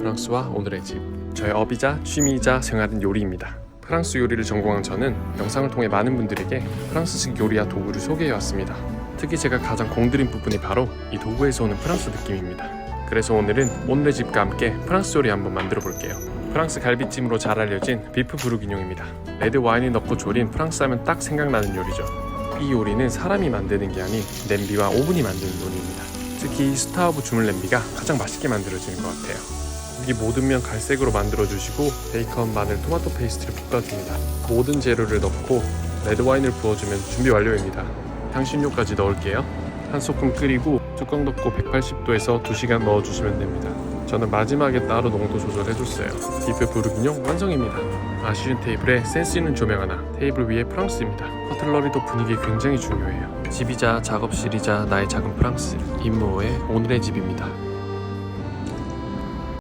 프랑스와 오늘의 집. 저의 업이자 취미이자 생활은 요리입니다. 프랑스 요리를 전공한 저는 영상을 통해 많은 분들에게 프랑스식 요리와 도구를 소개해 왔습니다. 특히 제가 가장 공들인 부분이 바로 이 도구에서 오는 프랑스 느낌입니다. 그래서 오늘은 오늘의 집과 함께 프랑스 요리 한번 만들어 볼게요. 프랑스 갈비찜으로 잘 알려진 비프 부르기뇽입니다. 레드 와인을 넣고 조린 프랑스 하면 딱 생각나는 요리죠. 이 요리는 사람이 만드는 게 아닌 냄비와 오븐이 만드는 요리입니다. 특히 이 스타우브 주물 냄비가 가장 맛있게 만들어지는 것 같아요. 고기 모든 면 갈색으로 만들어주시고 베이컨, 마늘, 토마토 페이스트를 볶아줍니다. 모든 재료를 넣고 레드 와인을 부어주면 준비 완료입니다. 향신료까지 넣을게요. 한 소끔 끓이고 뚜껑 덮고 180도에서 2시간 넣어주시면 됩니다. 저는 마지막에 따로 농도 조절해줬어요. 비프 부르기뇽 완성입니다. 아쉬운 테이블에 센스 있는 조명 하나, 테이블 위에 프랑스입니다. 커틀러리도 분위기 굉장히 중요해요. 집이자 작업실이자 나의 작은 프랑스. 임무호의 오늘의 집입니다.